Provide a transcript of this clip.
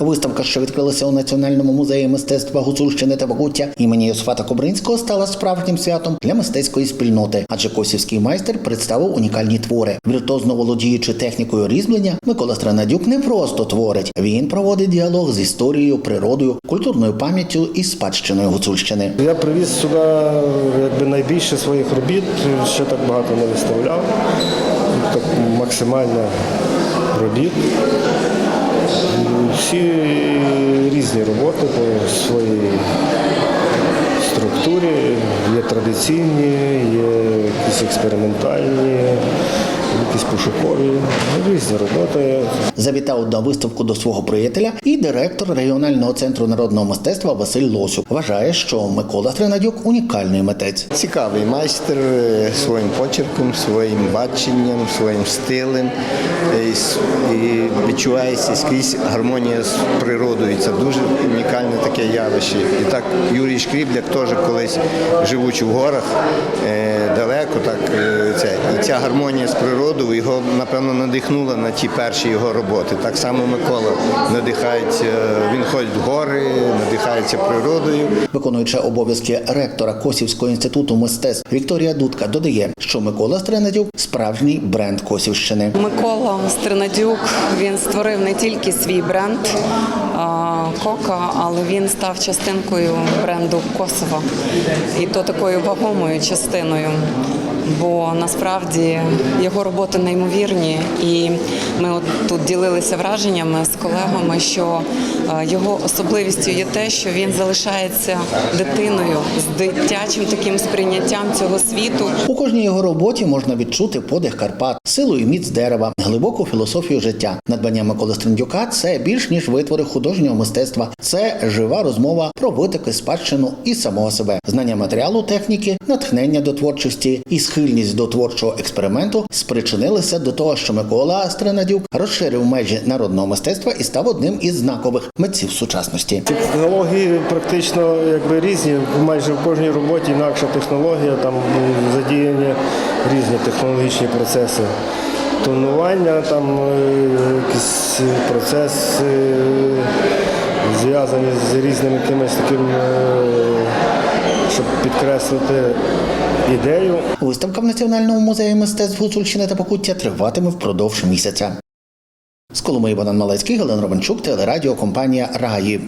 Виставка, що відкрилася у Національному музеї мистецтва Гуцульщини та Покуття імені Йосифата Кобринського, стала справжнім святом для мистецької спільноти, адже косівський майстер представив унікальні твори. Віртуозно володіючи технікою різьблення, Микола Странадюк не просто творить. Він проводить діалог з історією, природою, культурною пам'яттю і спадщиною Гуцульщини. Я привіз сюди якби найбільше своїх робіт, ще так багато не виставляв. Так максимально робіт. Всі різні роботи по своїй структурі. Є традиційні, є якісь експериментальні, якісь пошукові, різні роботи. Завітав на виставку до свого приятеля і директор регіонального центру народного мистецтва Василь Лосюк. Вважає, що Микола Тринадюк унікальний митець. Цікавий майстер е, своїм почерком, своїм баченням, своїм стилем. Е, і відчувається скрізь гармонія з природою. Це дуже унікальне таке явище. І так Юрій Шкрібляк теж колись живучи в горах гармонія з природою його напевно надихнула на ті перші його роботи. Так само Микола надихається, він ходить в гори, надихається природою. Виконуюча обов'язки ректора Косівського інституту мистецтв Вікторія Дудка додає, що Микола Стренадюк справжній бренд Косівщини. Микола Стринадюк він створив не тільки свій бренд а, Кока, але він став частинкою бренду Косова. І то такою вагомою частиною. Бо насправді його роботи неймовірні, і ми от тут ділилися враженнями з колегами, що його особливістю є те, що він залишається дитиною з дитячим таким сприйняттям цього світу. У кожній його роботі можна відчути подих Карпат, силу і міць дерева, глибоку філософію життя. Надбання Миколи Стрендюка це більш ніж витвори художнього мистецтва. Це жива розмова про витоки спадщину і самого себе, знання матеріалу, техніки, натхнення до творчості і схильність до творчого експерименту спричинилися до того, що Микола Стренадюк розширив межі народного мистецтва і став одним із знакових митців сучасності. Технології практично якби різні. Майже в кожній роботі інакша технологія, там задіяні різні технологічні процеси. Тонування, там е, якісь процеси зв'язані з різним якимось таким, е, щоб підкреслити ідею. Виставка в Національному музеї мистецтв Гуцульщини та Покуття триватиме впродовж місяця. З Коломиї Богдан Малецький, Галина Романчук, телерадіокомпанія Раї.